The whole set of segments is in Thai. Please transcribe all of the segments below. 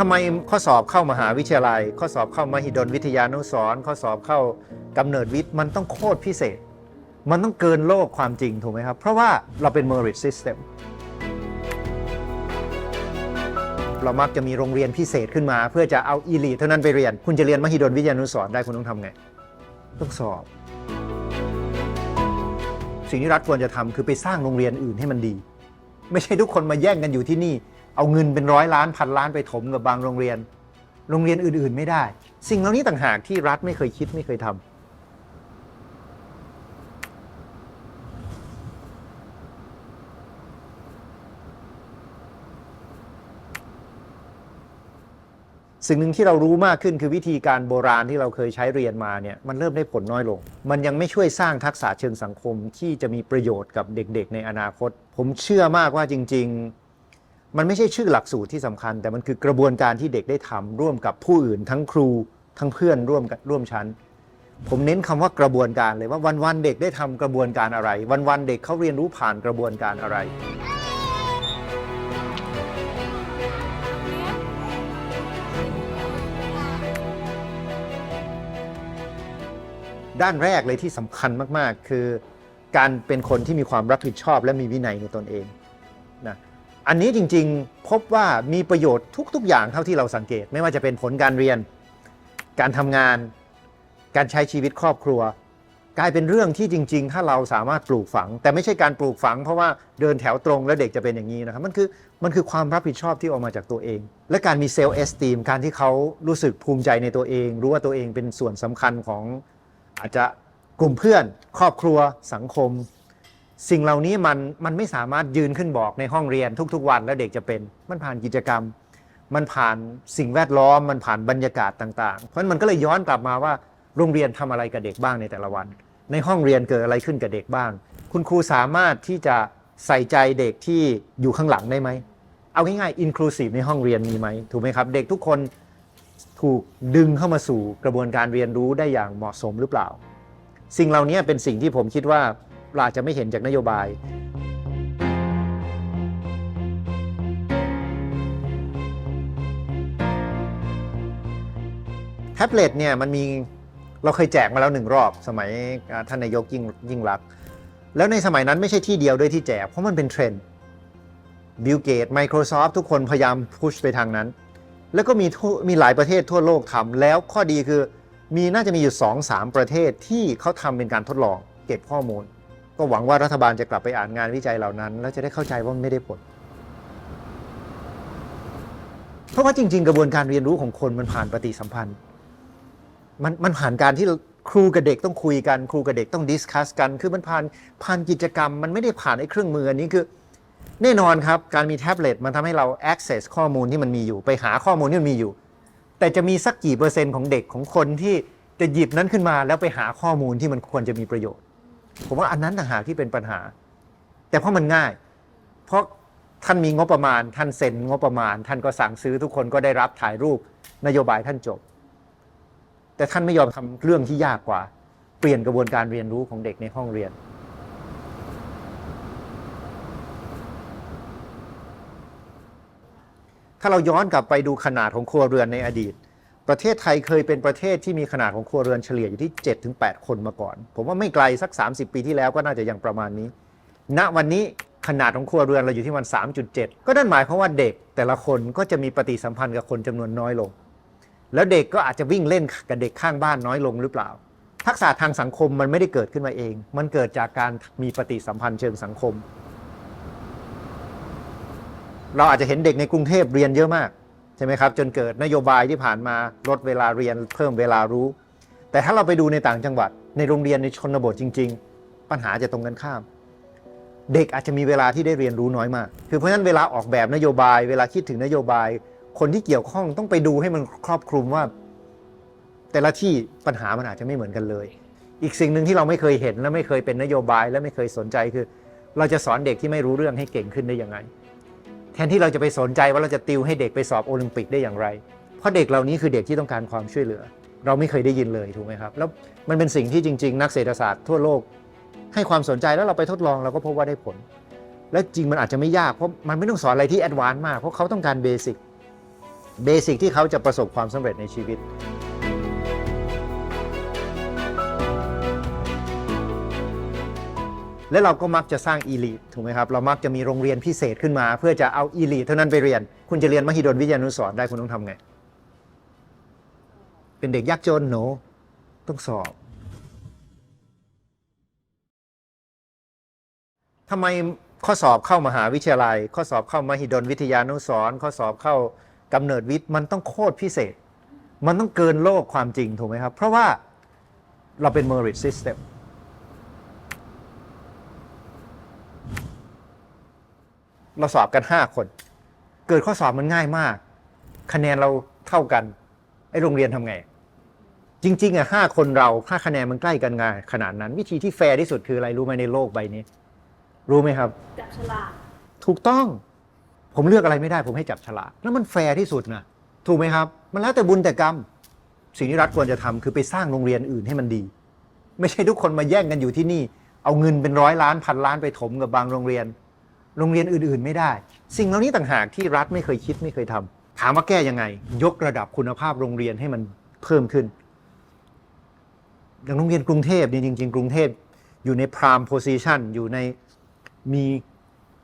ทำไมข้อสอบเข้ามหาวิทยาลัย ข้อสอบเข้ามหิดลวิทยานุสร์ข้อสอบเข้ากำเนิดวิทย์มันต้องโคตรพิเศษ มันต้องเกินโลกความจริงถูกไหมครับ เพราะว่าเราเป็น merit system เรามักจะมีโรงเรียนพิเศษขึ้นมา เพื่อจะเอาอีลีเท่านั้นไปเรียน คุณจะเรียนมหิดลวิทยานุสร์ได้คุณต้องทำไง ต้องสอบ สิ่งที่รัฐควรจะทำคือไปสร้างโรงเรียนอื่นให้มันดี ไม่ใช่ทุกคนมาแย่งกันอยู่ที่นี่ เอาเงินเป็นร้อยล้านพันล้านไปถมกับบางโรงเรียน โรงเรียนอื่น ๆ ไม่ได้ สิ่งเหล่านี้ต่างหากที่รัฐไม่เคยคิดไม่เคยทำสิ่งหนึ่งที่เรารู้มากขึ้นคือวิธีการโบราณที่เราเคยใช้เรียนมาเนี่ยมันเริ่มได้ผลน้อยลง มันยังไม่ช่วยสร้างทักษะเชิงสังคมที่จะมีประโยชน์กับเด็ก ๆ ในอนาคต ผมเชื่อมากว่าจริง ๆ มันไม่ใช่ชื่อหลักสูตรที่สำคัญ แต่มันคือกระบวนการที่เด็กได้ทำร่วมกับผู้อื่น ทั้งครูทั้งเพื่อนร่วมกันร่วมชั้น ผมเน้นคำว่ากระบวนการเลยว่าวันๆเด็กได้ทำกระบวนการอะไร วันๆเด็กเขาเรียนรู้ผ่านกระบวนการอะไรด้านแรกเลยที่สำคัญมาก ๆ คือ การเป็นคนที่มีความรับผิดชอบและมีวินัยในตนเอง อันนี้จริงๆพบว่ามีประโยชน์ทุก ๆ อย่างเท่าที่เราสังเกต ไม่ว่าจะเป็นผลการเรียน การทำงาน การใช้ชีวิตครอบครัว กลายเป็นเรื่องที่จริง ๆ ถ้าเราสามารถปลูกฝัง แต่ไม่ใช่การปลูกฝัง เพราะว่าเดินแถวตรงแล้วเด็กจะเป็นอย่างนี้นะครับมันคือมันคือความรับผิดชอบที่ออกมาจากตัวเอง และการมีเซลล์เอสตีมการที่เขารู้สึกภูมิใจในตัวเอง รู้ว่าตัวเองเป็นส่วนสำคัญของอาจจะกลุ่มเพื่อน ครอบครัวสังคม สิ่งเหล่านี้มันมันไม่สามารถยืนขึ้นบอกในห้องเรียนทุกๆวันแล้วเด็กจะเป็นมันผ่านกิจกรรม มันผ่านสิ่งแวดล้อม มันผ่านบรรยากาศต่างๆ เพราะนั้นมันก็เลยย้อนกลับมาว่าโรงเรียนทำอะไรกับเด็กบ้างในแต่ละวัน ในห้องเรียนเกิดอะไรขึ้นกับเด็กบ้าง คุณครูสามารถที่จะใส่ใจเด็กที่อยู่ข้างหลังได้ไหมเอาง่ายๆ inclusive ในห้องเรียนมีไหมถูกไหมครับ เด็กทุกคนถูกดึงเข้ามาสู่กระบวนการเรียนรู้ได้อย่างเหมาะสมหรือเปล่า สิ่งเหล่านี้เป็นสิ่งที่ผมคิดว่า เราอาจจะไม่เห็นจากนโยบาย แท็บเล็ตเนี่ยมันมีเราเคยแจกมาแล้วหนึ่งรอบ สมัยท่านนายกยิ่งยิ่งรัก แล้วในสมัยนั้นไม่ใช่ที่เดียวด้วยที่แจก เพราะมันเป็นเทรนด์บิลเกต Microsoft ทุกคนพยายามพุชไปทางนั้น แล้วก็มีมีหลายประเทศทั่วโลกทำแล้วข้อดีคือมีน่าจะมีอยู่ 2-3 ประเทศที่เขาทำเป็นการทดลองเก็บข้อมูล ก็หวังว่ารัฐบาลจะกลับไปอ่านงานวิจัยเหล่านั้น แล้วจะได้เข้าใจว่ามันไม่ได้ผล เพราะว่าจริง ๆ กระบวนการเรียนรู้ของคนมันผ่านปฏิสัมพันธ์ มันมันผ่านการที่ครูกับเด็กต้องคุยกันครูกับเด็กต้องดิสคัสกัน คือมันผ่านผ่านกิจกรรม มันไม่ได้ผ่านไอ้เครื่องมืออันนี้คือ แน่นอนครับ การมีแท็บเล็ตมันทำให้เรา access ข้อมูลที่มันมีอยู่ ไปหาข้อมูลที่มันมีอยู่ แต่จะมีสักกี่เปอร์เซ็นต์ของเด็กของคนที่จะหยิบนั้นขึ้นมาแล้วไปหาข้อมูลที่มันควรจะมีประโยชน์ ผมว่าอันนั้นต่างหากที่เป็นปัญหา แต่เพราะมันง่าย เพราะท่านมีงบประมาณ ท่านเซ็นงบประมาณ ท่านก็สั่งซื้อทุกคนก็ได้รับถ่ายรูปนโยบายท่านจบ แต่ท่านไม่ยอมทำเรื่องที่ยากกว่า เปลี่ยนกระบวนการเรียนรู้ของเด็กในห้องเรียน ถ้าเราย้อนกลับไปดูขนาดของครัวเรือนในอดีต ประเทศไทยเคยเป็นประเทศที่มีขนาดของครัวเรือนเฉลี่ยอยู่ที่ 7-8 คนมาก่อน ผมว่าไม่ไกลสัก 30 ปีที่แล้วก็น่าจะยังประมาณนี้ ณวันนี้ขนาดของครัวเรือนเราอยู่ที่มัน 3.7 ก็นั่นหมายความว่าเด็กแต่ละคนก็จะมีปฏิสัมพันธ์กับคนจำนวนน้อยลง แล้วเด็กก็อาจจะวิ่งเล่นกับเด็กข้างบ้านน้อยลงหรือเปล่า ทักษะทางสังคมมันไม่ได้เกิดขึ้นมาเอง มันเกิดจากการมีปฏิสัมพันธ์เชิงสังคม เราอาจจะเห็นเด็กในกรุงเทพเรียนเยอะมาก ใช่ไหมครับจนเกิดนโยบายที่ผ่านมาลดเวลาเรียนเพิ่มเวลารู้ แต่ถ้าเราไปดูในต่างจังหวัด ในโรงเรียนในชนบทจริง ๆ ปัญหาจะตรงกันข้าม เด็กอาจจะมีเวลาที่ได้เรียนรู้น้อยมาก คือเพราะฉะนั้นเวลาออกแบบนโยบาย เวลาคิดถึงนโยบาย คนที่เกี่ยวข้องต้องไปดูให้มันครอบคลุมว่า แต่ละที่ปัญหามันอาจจะไม่เหมือนกันเลย อีกสิ่งหนึ่งที่เราไม่เคยเห็นและไม่เคยเป็นนโยบายและไม่เคยสนใจคือ เราจะสอนเด็กที่ไม่รู้เรื่องให้เก่งขึ้นได้ยังไง ทนที่เราจะไปสนใจว่าเราจะติวให้เด็กไปสอบโอลิมปิกได้อย่างไร เพราะเด็กเหล่านี้คือเด็กที่ต้องการความช่วยเหลือ เราไม่เคยได้ยินเลยถูกไหมครับ แล้วมันเป็นสิ่งที่จริง ๆ นักเศรษฐศาสตร์ทั่วโลก ให้ความสนใจแล้วเราไปทดลองเราก็พบว่าได้ผล และจริงมันอาจจะไม่ยากเพราะมันไม่ต้องสอนอะไรที่แอดวานซ์มากเพราะเขาต้องการเบสิกเบสิกที่เขาจะประสบความสำเร็จในชีวิต และเราก็มักจะสร้างอีลีทถูกไหมครับ เรามักจะมีโรงเรียนพิเศษขึ้นมา เพื่อจะเอาอีลีทเท่านั้นไปเรียน คุณจะเรียนมหิดลวิทยานุสรได้คุณต้องทำไง เป็นเด็กยากจนโหนต้องสอบทำไมข้อสอบเข้ามหาวิทยาลัย ข้อสอบเข้ามหิดลวิทยานุสรข้อสอบเข้ากำเนิดวิทย์มันต้องโคตรพิเศษ มันต้องเกินโลกความจริงถูกไหมครับ เพราะว่าเราเป็น merit system เราสอบกัน5คน เกิดข้อสอบมันง่ายมาก คะแนนเราเท่ากัน ไอ้โรงเรียนทำไง จริง ๆอะห้าคนเราถ้าคะแนนมันใกล้กันไงขนาดนั้น วิธีที่แฟร์ที่สุดคืออะไรรู้ไหมในโลกใบนี้ รู้ไหมครับจับฉลากถูกต้อง ผมเลือกอะไรไม่ได้ ผมให้จับฉลากแล้วมันแฟร์ที่สุดนะถูกไหมครับ มันแล้วแต่บุญแต่กรรม สิ่งที่รัฐควรจะทำคือไปสร้างโรงเรียนอื่นให้มันดี ไม่ใช่ทุกคนมาแย่งกันอยู่ที่นี่ เอาเงินเป็นร้อยล้านพันล้านไปถมกับบางโรงเรียน โรงเรียนอื่นๆไม่ได้ สิ่งเหล่านี้ต่างหากที่รัฐไม่เคยคิดไม่เคยทำถามว่าแก้ยังไง ยกระดับคุณภาพโรงเรียนให้มันเพิ่มขึ้น อย่างโรงเรียนกรุงเทพเนี่ยจริง ๆ กรุงเทพอยู่ในพรามโพซิชันอยู่ในมี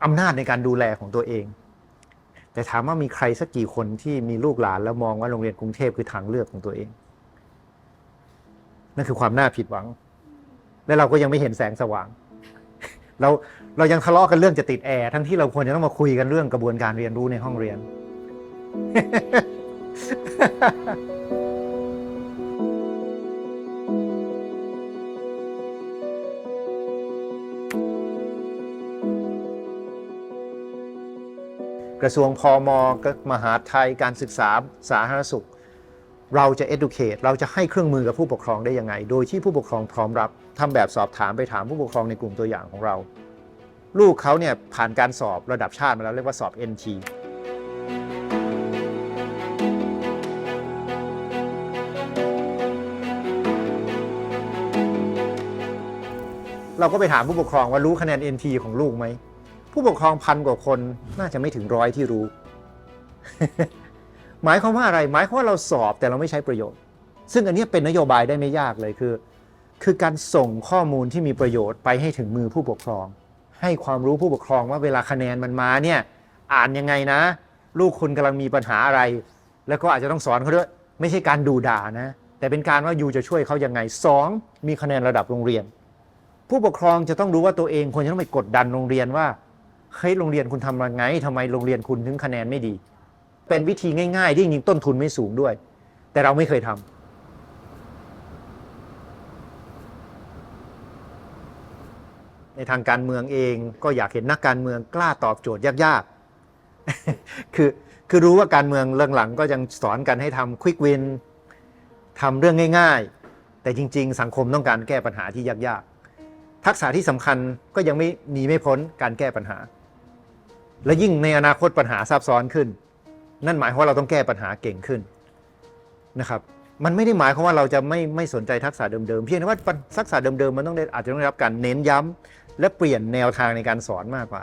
อำนาจในการดูแลของตัวเอง แต่ถามว่ามีใครสักกี่คนที่มีลูกหลานแล้วมองว่าโรงเรียนกรุงเทพคือทางเลือกของตัวเอง นั่นคือความน่าผิดหวัง และเราก็ยังไม่เห็นแสงสว่าง เราเรายังทะเลาะกันเรื่องจะติดแอร์ทั้งที่เราควรจะต้องมาคุยกันเรื่องกระบวนการเรียนรู้ในห้องเรียน กระทรวงพอมกมหาไทยการศึกษาสาธารณสุข เราจะ educate เราจะให้เครื่องมือกับผู้ปกครองได้ยังไง โดยที่ผู้ปกครองพร้อมรับทำแบบสอบถามไปถามผู้ปกครองในกลุ่มตัวอย่างของเรา ลูกเขาเนี่ยผ่านการสอบระดับชาติมาแล้วเรียกว่าสอบ NT เราก็ไปถามผู้ปกครองว่ารู้คะแนน NT ของลูกไหม ผู้ปกครองพันกว่าคนน่าจะไม่ถึงร้อยที่รู้ หมายความว่าอะไร หมายความว่าเราสอบแต่เราไม่ใช้ประโยชน์ ซึ่งอันนี้เป็นนโยบายได้ไม่ยากเลยคือ คือการส่งข้อมูลที่มีประโยชน์ไปให้ถึงมือผู้ปกครอง ให้ความรู้ผู้ปกครองว่าเวลาคะแนนมันมาเนี่ยอ่านยังไงนะ ลูกคุณกำลังมีปัญหาอะไร แล้วก็อาจจะต้องสอนเขาด้วยไม่ใช่การดูด่านะ แต่เป็นการว่ายูจะช่วยเขายังไงสองมีคะแนนระดับโรงเรียน ผู้ปกครองจะต้องรู้ว่าตัวเองควรจะต้องไปกดดันโรงเรียนว่าเฮ้ยโรงเรียนคุณทำยังไงทำไมโรงเรียนคุณถึงคะแนนไม่ดี เป็นวิธีง่ายๆ ที่จริงต้นทุนไม่สูงด้วย แต่เราไม่เคยทำในทางการเมืองเองก็อยากเห็นนักการเมืองกล้าตอบโจทย์ยากๆ คือคือรู้ว่าการเมืองเรื่องหลังก็ยังสอนกันให้ทำควิกวินทำเรื่องง่าย ๆ แต่จริง ๆ สังคมต้องการแก้ปัญหาที่ยากๆ ทักษะที่สำคัญก็ยังไม่หนีไม่พ้นการแก้ปัญหา และยิ่งในอนาคตปัญหาซับซ้อนขึ้น นั่นหมายความว่าเราต้องแก้ปัญหาเก่งขึ้นนะครับ มันไม่ได้หมายความว่าเราจะไม่ไม่สนใจทักษะเดิมๆ เพียงแต่ว่าทักษะเดิมๆ มันต้องได้อาจจะต้องได้รับการเน้นย้ำและเปลี่ยนแนวทางในการสอนมากกว่า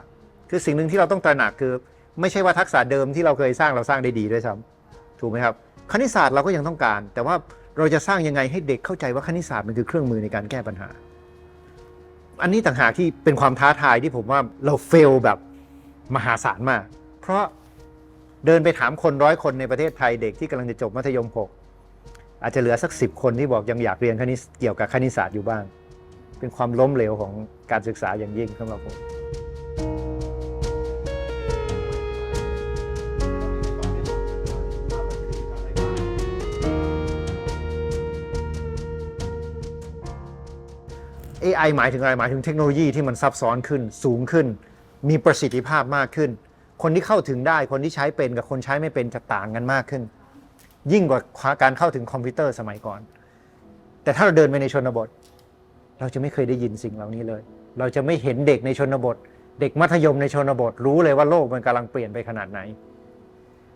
คือสิ่งหนึ่งที่เราต้องตระหนักคือ ไม่ใช่ว่าทักษะเดิมที่เราเคยสร้างเราสร้างได้ดีด้วยซ้ำถูกไหมครับ คณิตศาสตร์เราก็ยังต้องการ แต่ว่าเราจะสร้างยังไงให้เด็กเข้าใจว่าคณิตศาสตร์มันคือเครื่องมือในการแก้ปัญหา อันนี้ต่างหากที่เป็นความท้าทายที่ผมว่าเราเฟลแบบมหาศาลมาก เพราะ เดินไปถามคนร้อยคนในประเทศไทยเด็กที่กำลังจะจบมัธยม6อาจจะเหลือสักสิบคนที่บอกยังอยากเรียนคณิตเกี่ยวกับคณิตศาสตร์อยู่บ้าง เป็นความล้มเหลวของการศึกษาอย่างยิ่งสำหรับผม AI หมายถึงอะไรหมายถึงเทคโนโลยีที่มันซับซ้อนขึ้น สูงขึ้น มีประสิทธิภาพมากขึ้น คนที่เข้าถึงได้คนที่ใช้เป็นกับคนใช้ไม่เป็นจะต่างกันมากขึ้น ยิ่งกว่าการเข้าถึงคอมพิวเตอร์สมัยก่อน แต่ถ้าเราเดินไปในชนบท เราจะไม่เคยได้ยินสิ่งเหล่านี้เลย เราจะไม่เห็นเด็กในชนบท เด็กมัธยมในชนบท รู้เลยว่าโลกมันกำลังเปลี่ยนไปขนาดไหน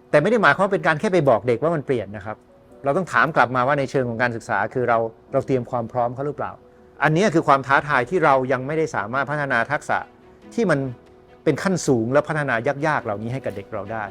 แต่ไม่ได้หมายความว่าเป็นการแค่ไปบอกเด็กว่ามันเปลี่ยนนะครับ เราต้องถามกลับมาว่าในเชิงของการศึกษา คือเราเราเตรียมความพร้อมเขาหรือเปล่า อันนี้คือความท้าทายที่เรายังไม่ได้สามารถพัฒนาทักษะที่มัน เป็นขั้นสูงและพัฒนายากๆเหล่านี้ให้กับเด็กเราได้